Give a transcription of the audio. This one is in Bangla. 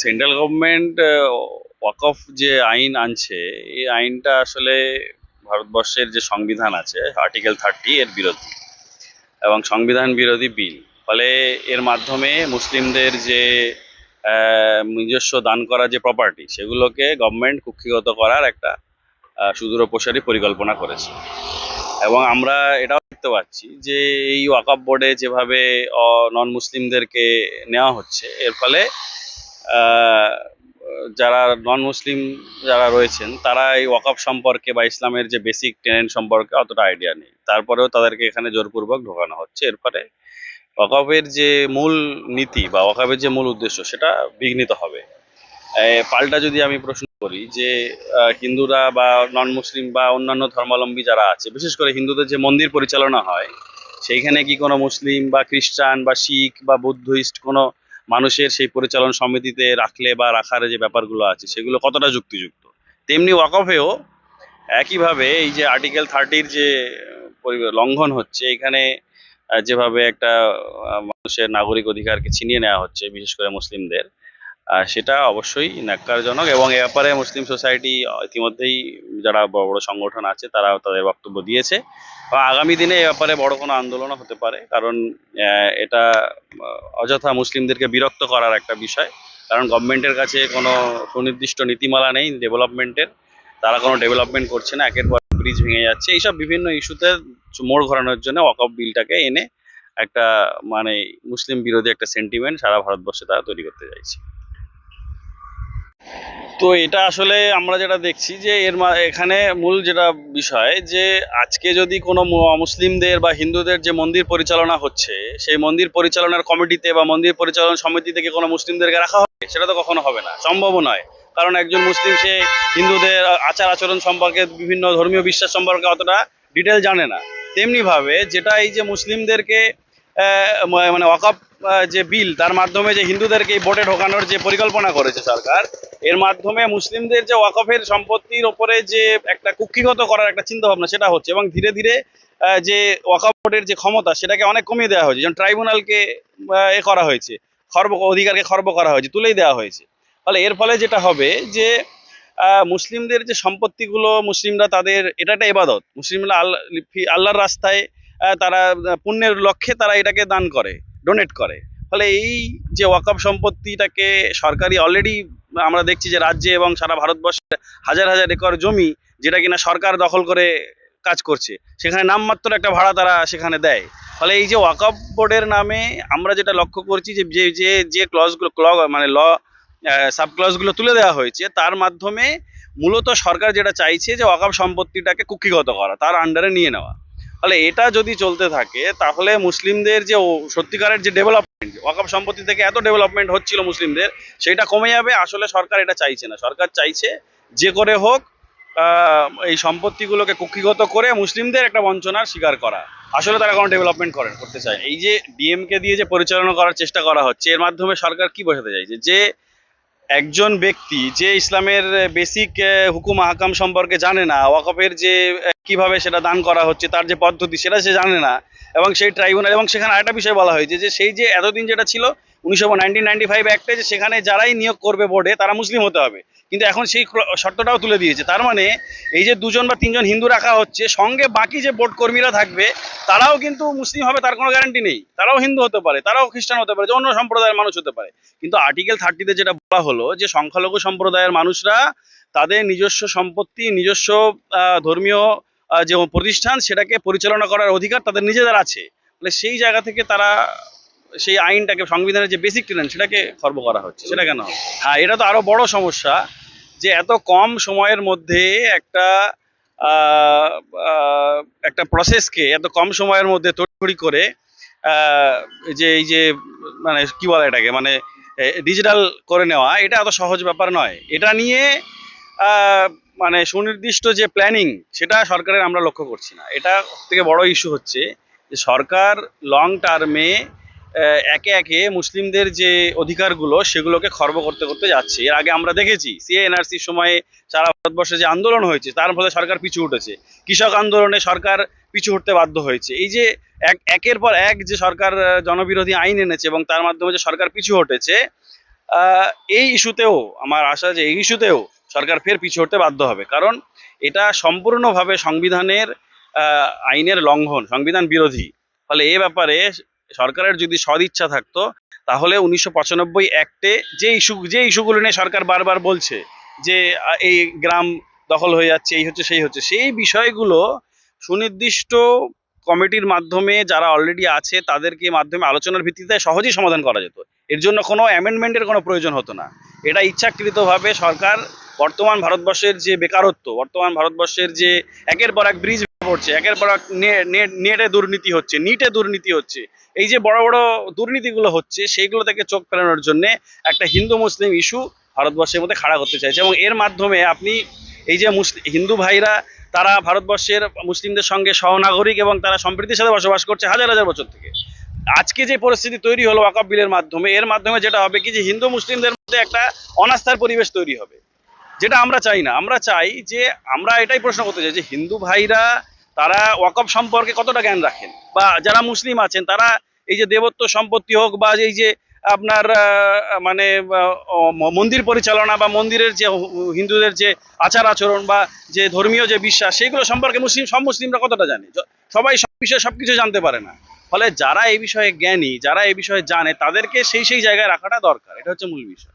সেন্ট্রাল গভর্নমেন্ট ওয়াকফ যে আইন আনছে এই আইনটা আসলে ভারতবর্ষের যে সংবিধান আছে আর্টিকেল থার্টি এর বিরোধী এবং সংবিধান বিরোধী বিল। ফলে এর মাধ্যমে মুসলিমদের যে নিজস্ব দান করা যে প্রপার্টি সেগুলোকে গভর্নমেন্ট কুক্ষিগত করার একটা আহ, সুদূরপ্রসারী পরিকল্পনা করেছে। এবং আমরা এটাও দেখতে পাচ্ছি যে এই ওয়াকফ বোর্ডে যেভাবে নন মুসলিমদেরকে নেওয়া হচ্ছে এর ফলে যারা নন মুসলিম যারা রয়েছেন, তারা এই ওয়াকফ সম্পর্কে বা ইসলামের যে বেসিক টেনেন্ট সম্পর্কে অতটা আইডিয়া নেই। তারপরেও তাদেরকে এখানে জোরপূর্বক ঢোকানো হচ্ছে। এর ফলে ওয়াকফের যে মূল নীতি বা ওয়াকফের যে মূল উদ্দেশ্য, সেটা বিঘ্নিত হবে। পাল্টা যদি আমি প্রশ্ন করি যে হিন্দুরা বা নন মুসলিম বা অন্যান্য ধর্মাবলম্বী যারা আছে, বিশেষ করে হিন্দুদের যে মন্দির পরিচালনা হয়, সেইখানে কি কোনো মুসলিম বা খ্রিস্টান বা শিখ বা বুদ্ধিস্ট কোনো মানুষের সেই পরিচালন সমিতিতে রাখলে বা রাখার যে ব্যাপারগুলো আছে, সেগুলো কতটা যুক্তিযুক্ত? তেমনি ওয়াকফেও একইভাবে এই যে আর্টিকেল থার্টির যে লঙ্ঘন হচ্ছে, এখানে যেভাবে একটা মানুষের নাগরিক অধিকারকে ছিনিয়ে নেওয়া হচ্ছে, বিশেষ করে মুসলিমদের সেটা অবশ্যই ন্যাক্কারজনক এবং এ ব্যাপারে মুসলিম সোসাইটি ইতিমধ্যেই যারা বড় বড় সংগঠন আছে তারা তাদের বক্তব্য দিয়েছে। আগামী দিনে এ ব্যাপারে বড় কোনো আন্দোলনও হতে পারে, কারণ এটা অযথা মুসলিমদেরকে বিরক্ত করার একটা বিষয়। কারণ গভর্নমেন্টের কাছে কোনো সুনির্দিষ্ট নীতিমালা নেই ডেভেলপমেন্টের। তারা কোনো ডেভেলপমেন্ট করছে না, একের পর ব্রিজ ভেঙে যাচ্ছে। এইসব বিভিন্ন ইস্যুতে মোড় ঘোরানোর জন্য ওয়াকফ বিলটাকে এনে একটা মানে মুসলিম বিরোধী একটা সেন্টিমেন্ট সারা ভারতবর্ষে তারা তৈরি করতে চাইছে। তো এটা আসলে আমরা যেটা দেখছি যে এর এখানে মূল যেটা বিষয় যে আজকে যদি কোনো মু- অমুসলিমদের বা হিন্দুদের যে মন্দির পরিচালনা হচ্ছে সেই মন্দির পরিচালনার কমিটিতে বা মন্দির পরিচালনা সমিতি থেকে কোনো মুসলিমদেরকে রাখা হবে? সেটা তো কখনো হবে না। সম্ভবও নয়। কারণ একজন মুসলিম সে হিন্দুদের আচার আচরণ সম্পর্কে বিভিন্ন ধর্মীয় বিশ্বাস সম্পর্কে অতটা ডিটেল জানে না। তেমনি ভাবে যেটা এই যে মুসলিমদেরকে মানে ওয়াকফ আহ, যে বিল, তার মাধ্যমে যে হিন্দুদেরকে এই বোর্ডে ঢোকানোর যে পরিকল্পনা করেছে সরকার, এর মাধ্যমে মুসলিমদের যে ওয়াকফের সম্পত্তির ওপরে যে একটা কুক্ষিগত করার একটা চিন্তা ভাবনা সেটা হচ্ছে এবং ধীরে ধীরে যে ওয়াকফ বোর্ডের যে ক্ষমতা, সেটাকে অনেক কমিয়ে দেওয়া হয়েছে। যেমন ট্রাইব্যুনালকে এ করা হয়েছে, খর্ব, অধিকারকে খর্ব করা হয়েছে, তুলেই দেওয়া হয়েছে। ফলে এর ফলে যেটা হবে যে মুসলিমদের যে সম্পত্তিগুলো, মুসলিমরা তাদের, এটা একটা এবাদত। মুসলিমরা আল্লাহ আল্লাহর রাস্তায় তারা পুণ্যের লক্ষ্যে তারা এটাকে দান করে। ডোনেট করে। ফলে এই যে ওয়াকফ সম্পত্তিটাকে সরকারি অলরেডি আমরা দেখছি যে রাজ্যে এবং সারা ভারতবর্ষে হাজার হাজার একর জমি যেটা কিনা সরকার দখল করে কাজ করছে, সেখানে নামমাত্র একটা ভাড়া তারা সেখানে দেয়। ফলে এই যে ওয়াকফ বোর্ডের নামে আমরা যেটা লক্ষ্য করছি যে যে যে ক্লজগুলো ক্ল মানে ল সাব ক্লজগুলো তুলে দেওয়া হয়েছে, তার মাধ্যমে মূলত সরকার যেটা চাইছে যে ওয়াকফ সম্পত্তিটাকে কুক্ষিগত করা, তার আন্ডারে নিয়ে নেওয়া। ফলে এটা যদি চলতে থাকে, তাহলে মুসলিমদের যে সত্যিকারের যে ডেভেলপমেন্ট ওয়াকফ সম্পত্তি থেকে এত ডেভেলপমেন্ট হচ্ছিল মুসলিমদের, সেটা কমে যাবে, আসলে সরকার এটা চাইছে না। সরকার চাইছে যে করে হোক এই সম্পত্তিগুলোকে কুক্ষিগত করে মুসলিমদের একটা বঞ্চনার শিকার করা। আসলে তারা কোনো ডেভেলপমেন্ট করেন করতে চায় এই যে ডিএমকে দিয়ে যে পরিচালনা করার চেষ্টা করা হচ্ছে, এর মাধ্যমে সরকার কি বোঝাতে চাইছে? যে একজন ব্যক্তি যে ইসলামের বেসিক হুকুম, আহকাম সম্পর্কে জানে না, ওয়াকফের যে কীভাবে সেটা দান করা হচ্ছে, তার যে পদ্ধতি, সেটা সে জানে না। এবং সেই ট্রাইব্যুনাল, এবং সেখানে আরেকটা বিষয় বলা হয়েছে যে, সেই যে এতদিন যেটা ছিল, উনিশশো নাইনটিন, নাইনটি ফাইভ অ্যাক্টে যে সেখানে যারাই নিয়োগ করবে বোর্ডে, তারা মুসলিম হতে হবে। কিন্তু এখন সেই শর্তটাও তুলে দিয়েছে। তার মানে এই যে দুজন বা তিনজন হিন্দু রাখা হচ্ছে, সঙ্গে বাকি যে বোর্ড কর্মীরা থাকবে তারাও কিন্তু মুসলিম হবে, তার কোনো গ্যারান্টি নেই। তারাও হিন্দু হতে পারে, তারাও খ্রিস্টান হতে পারে, যে অন্য সম্প্রদায়ের মানুষ হতে পারে। কিন্তু আর্টিকেল থার্টিতে যেটা বলা হলো যে সংখ্যালঘু সম্প্রদায়ের মানুষরা তাদের নিজস্ব সম্পত্তি, নিজস্ব ধর্মীয় যে প্রতিষ্ঠান, সেটাকে পরিচালনা করার অধিকার তাদের নিজেদের আছে। ফলে সেই জায়গা থেকে তারা সেই আইনটাকে, সংবিধানের যে বেসিক টেনেন সেটাকে খর্ব করা হচ্ছে। সেটা কেন? হ্যাঁ এটা তো আরও বড় সমস্যা যে এত কম সময়ের মধ্যে একটা একটা প্রসেসকে এত কম সময়ের মধ্যে তড়িঘড়ি করে যে এই যে মানে কি বলে এটাকে মানে ডিজিটাল করে নেওয়া, এটা এত সহজ ব্যাপার নয়। এটা নিয়ে মানে সুনির্দিষ্ট যে প্ল্যানিং সেটা সরকারের আমরা লক্ষ্য করছি না। এটা থেকে বড় ইস্যু হচ্ছে যে সরকার লং টার্মে একে একে মুসলিমদের যে অধিকারগুলো সেগুলোকে খর্ব করতে করতে যাচ্ছে। এর আগে আমরা দেখেছি সিএনআরসির সময়ে সারা ভারতবর্ষে যে আন্দোলন হয়েছে, তার ফলে সরকার পিছু উঠেছে। কৃষক আন্দোলনে সরকার পিছু উঠতে বাধ্য হয়েছে। এই যে এক, একের পর এক যে সরকার জনবিরোধী আইন এনেছে এবং তার মাধ্যমে যে সরকার পিছু হটেছে এই ইস্যুতেও আমার আশা যে এই ইস্যুতেও সরকার ফের পিছু হতে বাধ্য হবে। কারণ এটা সম্পূর্ণভাবে সংবিধানের আইনের লঙ্ঘন, সংবিধান বিরোধী। ফলে এ ব্যাপারে সরকারের যদি সদিচ্ছা থাকতো, তাহলে উনিশশো পঁচানব্বই অ্যাক্টে যে ইস্যু, যে ইস্যুগুলো নিয়ে সরকার বারবার বলছে, যে এই গ্রাম দখল হয়ে যাচ্ছে, এই হচ্ছে, সেই হচ্ছে, সেই বিষয়গুলো সুনির্দিষ্ট কমিটির মাধ্যমে যারা অলরেডি আছে, তাদেরকে মাধ্যমে আলোচনার ভিত্তিতে সহজেই সমাধান করা যেত। এর জন্য কোনো অ্যামেন্ডমেন্টের কোনো প্রয়োজন হতো না। এটা ইচ্ছাকৃতভাবে সরকার, বর্তমান ভারতবর্ষের যে বেকারত্ব, বর্তমান ভারতবর্ষের যে, একের পর এক ব্রিজ পড়ছে একের পর নেটে দুর্নীতি হচ্ছে, নিটে দুর্নীতি হচ্ছে। এই যে বড় বড় দুর্নীতিগুলো হচ্ছে, সেইগুলো থেকে চোখ ফেরানোর জন্য একটা হিন্দু মুসলিম ইস্যু ভারতবর্ষের মধ্যে খাড়া করতে চাইছে এবং এর মাধ্যমে আপনি এই যে মুসলিম হিন্দু ভাইরা, তারা ভারতবর্ষের মুসলিমদের সঙ্গে সহনাগরিক এবং তারা সম্প্রীতির সাথে বসবাস করছে হাজার হাজার বছর থেকে। আজকে যে পরিস্থিতি তৈরি হলো ওয়াকফ বিলের মাধ্যমে, এর মাধ্যমে যেটা হবে কি যে হিন্দু মুসলিমদের মধ্যে একটা অনাস্থার পরিবেশ তৈরি হবে। যেটা আমরা চাই না, আমরা চাই যে আমরা এটাই প্রশ্ন করতে চাই যে হিন্দু ভাইরা তারা ওয়াকফ সম্পর্কে কতটা জ্ঞান রাখেন? বা যারা মুসলিম আছেন, তারা এই যে দেবত্ব সম্পত্তি হোক বা এই যে আপনার মানে মন্দির পরিচালনা বা মন্দিরের যে হিন্দুদের যে আচার আচরণ বা যে ধর্মীয় যে বিশ্বাস, সেইগুলো সম্পর্কে মুসলিম, সব মুসলিমরা কতটা জানে? সবাই সব বিষয়ে সবকিছু জানতে পারে না। ফলে যারা এই বিষয়ে জ্ঞানী, যারা এই বিষয়ে জানে, তাদেরকে সেই সেই জায়গায় রাখাটা দরকার। এটা হচ্ছে মূল বিষয়।